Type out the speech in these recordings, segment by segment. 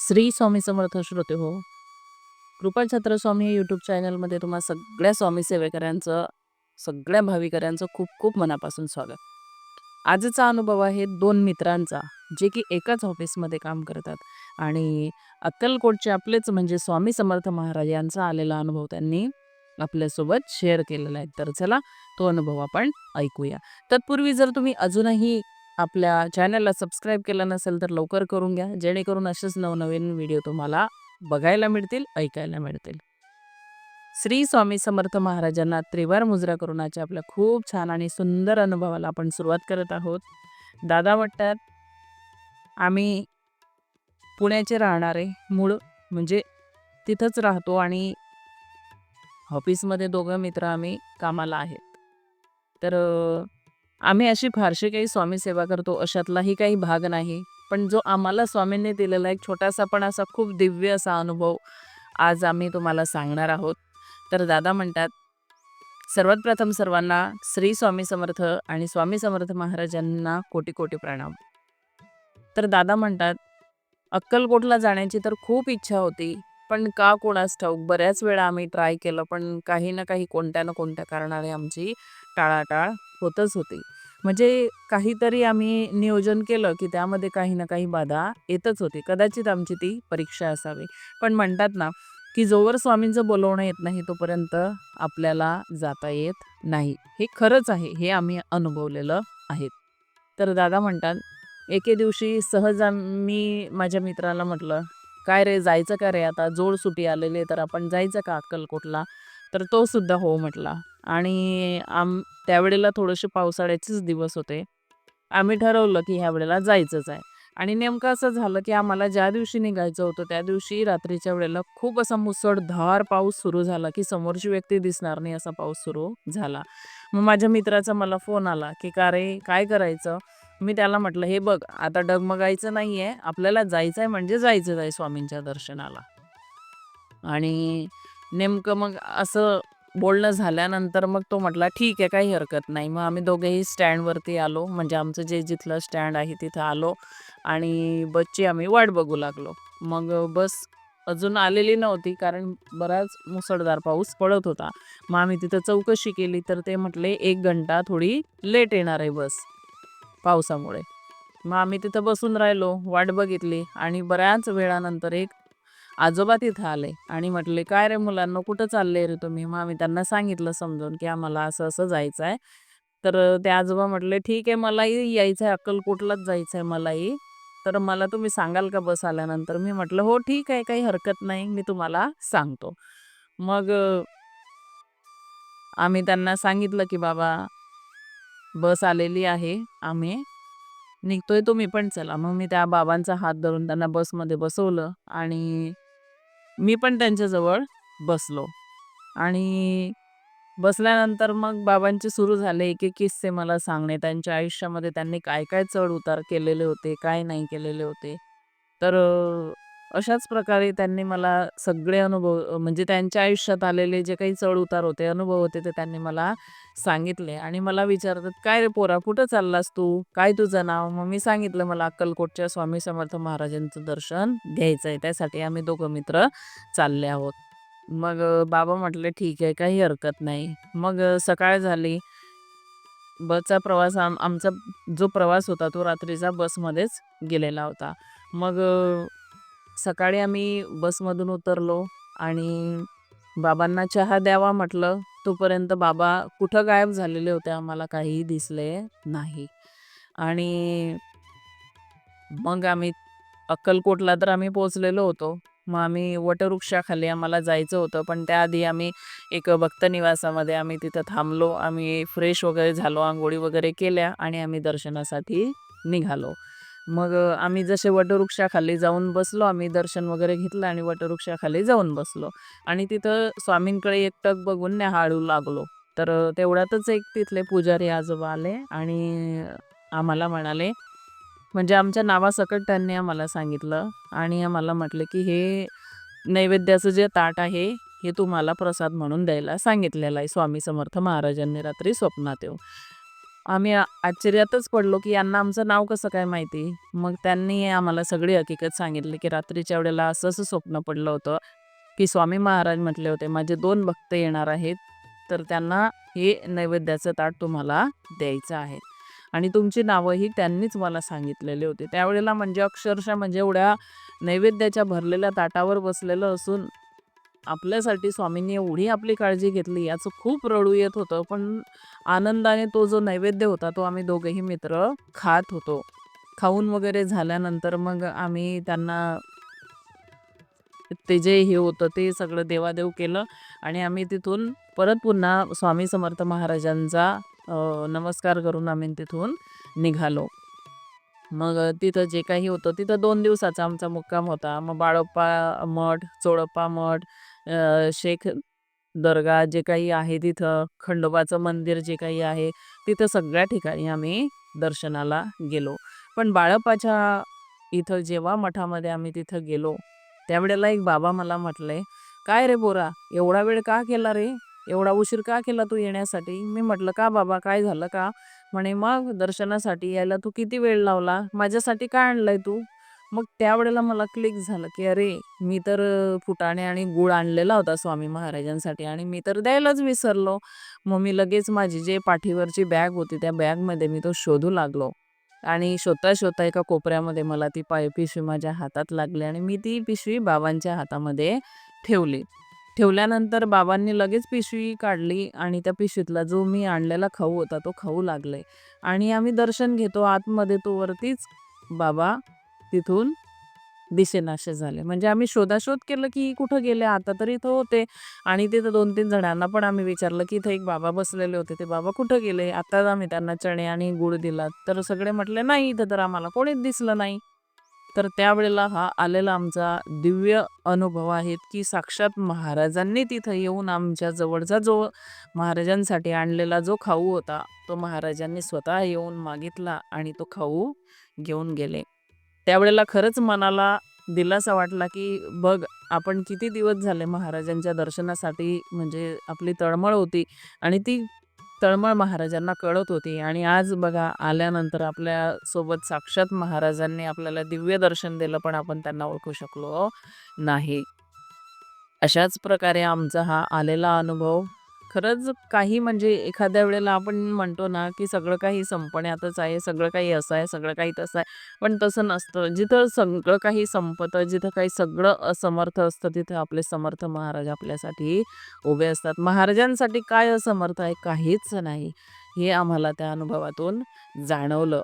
श्री स्वामी समर्थ श्रोते हो. कृपाछत्र स्वामी हे यूट्यूब चॅनलमध्ये तुम्हा सगळ्या स्वामी सेवेकऱ्यांचं सगळ्या भाविकऱ्यांचं खूप खूप मनापासून स्वागत. आजचा अनुभव आहे दोन मित्रांचा जे की एकाच ऑफिसमध्ये काम करतात आणि अक्कलकोटचे आपलेच म्हणजे स्वामी समर्थ महाराज यांचा आलेला अनुभव त्यांनी आपल्यासोबत शेअर केलेला आहे. तर चला तो अनुभव आपण ऐकूया. तत्पूर्वी जर तुम्ही अजूनही आपल्या चॅनलला सबस्क्राईब केलं नसेल तर लवकर करून घ्या. जेणेकरून असेच नवनवीन व्हिडिओ तुम्हाला बघायला मिळतील ऐकायला मिळतील. श्री स्वामी समर्थ महाराजांना त्रिवार मुजरा करुणाच्या आपल्या खूप छान आणि सुंदर अनुभवाला आपण सुरुवात करत आहोत. दादा म्हणतात आम्ही पुण्याचे राहणारे मूळ म्हणजे तिथंच राहतो आणि ऑफिसमध्ये दोघं मित्र आम्ही कामाला आहेत. तर आम्ही अशी फारशी काही स्वामी सेवा करतो अशातलाही काही भाग नाही. पण जो आम्हाला स्वामींनी दिलेला एक छोटासा पण असा खूप दिव्य असा अनुभव आज आम्ही तुम्हाला सांगणार आहोत. तर दादा म्हणतात सर्वात प्रथम सर्वांना श्री स्वामी समर्थ आणि स्वामी समर्थ महाराजांना कोटी कोटी प्रणाम. तर दादा म्हणतात अक्कलकोटला जाण्याची तर खूप इच्छा होती पण का कोणास ठाऊक बऱ्याच वेळा आम्ही ट्राय केलं पण काही ना काही कोणत्या ना कोणत्या कारणाने आमची टाळाटाळ होतच होती. म्हणजे काहीतरी आम्ही नियोजन केलं की त्यामध्ये काही ना काही बाधा येतच होती. कदाचित आमची ती परीक्षा असावी. पण म्हणतात ना की जोवर स्वामींचं बोलवणं येत नाही तोपर्यंत आपल्याला जाता येत नाही. हे खरंच आहे हे आम्ही अनुभवलेलं आहे. तर दादा म्हणतात एके दिवशी सहज मी माझ्या मित्राला म्हटलं काय रे जायचं का रे आता? जोड सुटी आलेली तर आपण जायचं का अक्कलकोटला तर तो सुद्धा हो म्हटला. आणि आम त्यावेळेला थोडेसे पावसाळ्याचेच दिवस होते. आम्ही ठरवलं की ह्या वेळेला जायचंच आहे. आणि नेमकं असं झालं की आम्हाला ज्या दिवशी निघायचं होतं त्या दिवशी रात्रीच्या वेळेला खूप असा मुसळधार पाऊस सुरू झाला की समोरची व्यक्ती दिसणार नाही असा पाऊस सुरू झाला. मग माझ्या मित्राचा मला फोन आला की का रे काय करायचं? मी त्याला म्हटलं हे बघ आता डगमगायचं नाही आहे आपल्याला जायचं आहे म्हणजे जायचंच आहे स्वामींच्या दर्शनाला. आणि नेमकं मग असं बोलणं झाल्यानंतर मग तो म्हटला ठीक आहे काही हरकत नाही. मग आम्ही दोघेही स्टँडवरती आलो. म्हणजे आमचं जे जिथलं स्टँड आहे तिथं आलो आणि बसची आम्ही वाट बघू लागलो. मग बस अजून आलेली नव्हती कारण बराच मुसळधार पाऊस पडत होता. मग आम्ही तिथं चौकशी केली तर ते म्हटले एक घंटा थोडी लेट येणार आहे बस पावसामुळे. मग आम्ही तिथं बसून राहिलो वाट बघितली आणि बऱ्याच वेळानंतर एक आजोबा तिथं आले आणि म्हटले काय रे मुलांना कुठं चालले रे तुम्ही? मग आम्ही त्यांना सांगितलं समजून की आम्हाला असं असं जायचं आहे तर ते आजोबा म्हटले ठीक आहे मलाही यायचं आहे अक्कलकोटलाच जायचं आहे मलाही. तर मला तुम्ही सांगाल का बस आल्यानंतर? मी म्हटलं हो ठीक आहे काही हरकत नाही मी तुम्हाला सांगतो. मग आम्ही त्यांना सांगितलं की बाबा बस आलेली आहे आम्ही निघतोय तुम्ही पण चला. मग मी त्या बाबांचा हात धरून त्यांना बसमध्ये बसवलं आणि मी पण त्यांच्याजवळ बसलो. आणि बसल्यानंतर मग बाबांचे सुरू झाले एक एक किस्से मला सांगणे. त्यांच्या आयुष्यामध्ये त्यांनी काय काय चढ उतार केलेले होते काय नाही केलेले होते. तर अशाच प्रकारे त्यांनी मला सगळे अनुभव म्हणजे त्यांच्या आयुष्यात आलेले जे काही चढ उतार होते अनुभव होते ते त्यांनी मला सांगितले. आणि मला विचारतात काय रे पोरा कुठं चाललास तू? काय तुझं नाव? मग मी सांगितलं मला अक्कलकोटच्या स्वामी समर्थ महाराजांचं दर्शन घ्यायचं आहे त्यासाठी आम्ही दोघं मित्र चालले आहोत. मग बाबा म्हटले ठीक आहे काही हरकत नाही. मग सकाळ झाली. बसचा प्रवास आम आमचा जो प्रवास होता तो रात्रीचा बसमध्येच गेलेला होता. मग सकाळी आम्ही बसमधून उतरलो आणि बाबांना चहा द्यावा म्हटलं. तोपर्यंत बाबा कुठं गायब झालेले होते आम्हाला काहीही दिसले नाही. आणि मग आम्ही अक्कलकोटला तर आम्ही पोचलेलो होतो. मग आम्ही वटवृक्षाखाली आम्हाला जायचं होतं पण त्याआधी आम्ही एक भक्त निवासामध्ये आम्ही तिथं थांबलो. आम्ही फ्रेश वगैरे झालो आंघोळी वगैरे केल्या आणि आम्ही दर्शनासाठी निघालो. मग आम्ही जसे वटवृक्षाखाली जाऊन बसलो आम्ही दर्शन वगैरे घेतलं आणि वटवृक्षाखाली जाऊन बसलो. आणि तिथं स्वामींकडे एकटक बघून न्याहाळू लागलो. तर तेवढ्यातच एक तिथले पुजारी आजोबा आले आणि आम्हाला म्हणाले म्हणजे आमच्या नावासकट त्यांनी आम्हाला सांगितलं आणि आम्हाला म्हटलं की हे नैवेद्याचं जे ताट आहे हे तुम्हाला प्रसाद म्हणून द्यायला सांगितलेलं आहे. स्वामी समर्थ महाराजांनी रात्री स्वप्नात येऊ आम्ही आश्चर्यातच पडलो, की यांना आमचं नाव कसं काय माहिती? मग त्यांनी आम्हाला सगळी हकीकत सांगितली, की रात्रीच्या वेळेला असं-असं स्वप्न पडलं होतं, की स्वामी महाराज म्हटले होते, "माझे दोन भक्त येणार आहेत, तर त्यांना हे नैवेद्याचं ताट तुम्हाला द्यायचं आहे." आणि तुमची नावंही त्यांनीच मला सांगितलेली होती. त्यावेळेला म्हणजे अक्षरशः म्हणजे एवढ्या नैवेद्याच्या भरलेल्या ताटावर बसलेलं असून आपल्यासाठी स्वामींनी एवढी आपली काळजी घेतली याचं खूप रडू येत होतं. पण आनंदाने तो जो नैवेद्य होता, तो आम्ही दोघेही मित्र खात होतो. खाऊन वगैरे झाल्यानंतर मग आम्ही त्यांना ते जे हे होतं ते सगळं देवादेव केलं आणि आम्ही तिथून परत पुन्हा स्वामी समर्थ महाराजांचा नमस्कार करून आम्ही तिथून निघालो. मग तिथं जे काही होतं तिथं दोन दिवसाचा आमचा मुक्काम होता. मग बाळप्पा मठ, चोळप्पा मठ, अ, शेख दर्गा जे काही आहे तिथं, खंडोबाचं मंदिर जे काही आहे, तिथं सगळ्या ठिकाणी आम्ही दर्शनाला गेलो. पण बाळपाच्या इथं जेव्हा मठामध्ये आम्ही तिथं गेलो, त्यावेळेला एक बाबा मला म्हटले, "काय रे पोरा, एवढा वेळ का केला रे? एवढा उशीर का केला तू येण्यासाठी?" मी म्हटलं, "का बाबा, काय झालं का?" म्हणे, "मग दर्शनासाठी यायला तू किती वेळ लावला? माझ्यासाठी काय आणलंय तू?" मग त्यावेळेला मला क्लिक झालं, की अरे, मी तर फुटाणे आणि गूळ आणलेला होता स्वामी महाराजांसाठी आणि मी तर द्यायलाच विसरलो. मग मी लगेच माझी जे पाठीवरची बॅग होती, त्या बॅगमध्ये मी तो शोधू लागलो आणि शोधता-शोधता एका कोपऱ्यामध्ये मला ती पाय पिशवी माझ्या हातात लागली आणि मी ती पिशवी बाबांच्या हातामध्ये ठेवली. ठेवल्यानंतर बाबांनी लगेच पिशवी काढली आणि त्या पिशवीतला जो मी आणलेला खाऊ होता, तो खाऊ लागले आणि आम्ही दर्शन घेतो आतमध्ये तो वरतीच बाबा तिथून दिसेनाशे झाले. म्हणजे आम्ही शोधाशोध केलं, की कुठं गेले? आता तर इथं होते आणि तिथं 2-3 जणांना पण आम्ही विचारलं, की इथं एक बाबा बसलेले होते, ते बाबा कुठं गेले? आत्ताच आम्ही त्यांना चणे आणि गुळ दिला. तर सगळे म्हटले, "नाही, इथं तर आम्हाला कोणीच दिसलं नाही." तर त्यावेळेला हा आलेला आमचा दिव्य अनुभव आहे, की साक्षात महाराजांनी तिथं येऊन आमच्या जवळचा जो महाराजांसाठी आणलेला जो खाऊ होता, तो महाराजांनी स्वतः येऊन मागितला आणि तो खाऊ घेऊन गेले. त्यावेळेला खरंच मनाला दिलासा वाटला, की बघ आपण किती दिवस झाले महाराजांच्या दर्शनासाठी म्हणजे आपली तळमळ होती आणि ती तळमळ महाराजांना कळत होती आणि आज बघा आल्यानंतर आपल्यासोबत साक्षात महाराजांनी आपल्याला दिव्य दर्शन दिलं, पण आपण त्यांना ओळखू शकलो नाही. अशाच प्रकारे आमचा हा आलेला अनुभव खरंच काही म्हणजे एखाद्या वेळेला आपण म्हणतो ना, की सगळं काही संपण्यातच आहे, सगळं काही असं आहे, सगळं काही तसं आहे. पण तसं नसतं. जिथं सगळं काही संपतं, जिथं काही सगळं असमर्थ असतं, तिथं आपले समर्थ महाराज आपल्यासाठी उभे असतात. महाराजांसाठी काय असमर्थ आहे? काहीच नाही. हे आम्हाला त्या अनुभवातून जाणवलं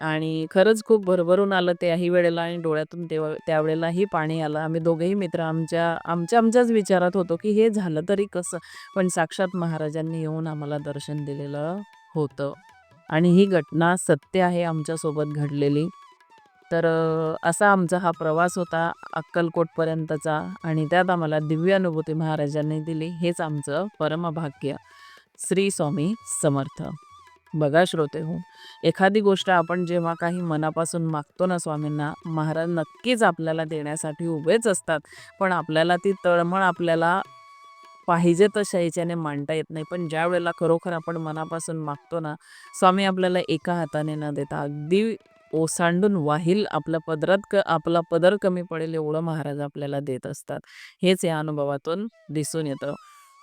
आणि खरंच खूप भरभरून आलं त्याही वेळेला आणि डोळ्यातून तेव्हा त्यावेळेलाही पाणी आलं. आम्ही दोघेही मित्र आमच्या आमच्या आमच्याच विचारात होतो, की हे झालं तरी कसं? पण साक्षात महाराजांनी येऊन आम्हाला दर्शन दिलेलं होतं आणि ही घटना सत्य आहे आमच्यासोबत घडलेली. तर असा आमचा हा प्रवास होता अक्कलकोटपर्यंतचा आणि त्यात आम्हाला दिव्य अनुभूती महाराजांनी दिली. हेच आमचं परमभाग्य. श्री स्वामी समर्थ. बघा श्रोते हो एखादी गोष्ट आपण जेव्हा काही मनापासून मागतो ना स्वामींना, महाराज नक्कीच आपल्याला देण्यासाठी उभेच असतात. पण आपल्याला ती तळमळ आपल्याला पाहिजे तशा याच्याने मांडता येत नाही. पण ज्यावेळेला खरोखर आपण मनापासून मागतो ना, स्वामी आपल्याला एका हाताने न देता अगदी ओसांडून वाहील आपलं पदरात क आपला पदर कमी पडेल एवढं महाराज आपल्याला देत असतात. हेच या अनुभवातून दिसून येतं.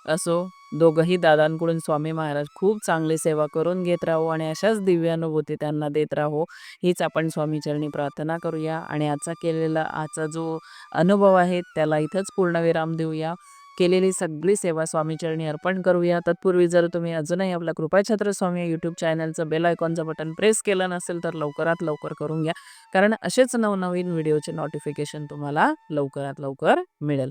असो, दोघंही दादांकडून स्वामी महाराज खूप चांगली सेवा करून घेत राहो आणि अशाच दिव्य अनुभूती त्यांना देत राहो, हीच आपण स्वामीचरणी प्रार्थना करूया आणि आजचा केलेला आजचा जो अनुभव आहे, त्याला इथंच पूर्णविराम देऊया. केलेली सगळी सेवा स्वामीचरणी अर्पण करूया. तत्पूर्वी जर तुम्ही अजूनही आपला कृपाछत्र स्वामी यूट्यूब चॅनलचं बेल आयकॉनचं बटन प्रेस केलं नसेल, तर लवकरात लवकर करून घ्या. कारण असेच नवनवीन व्हिडिओचे नोटिफिकेशन तुम्हाला लवकरात लवकर मिळेल.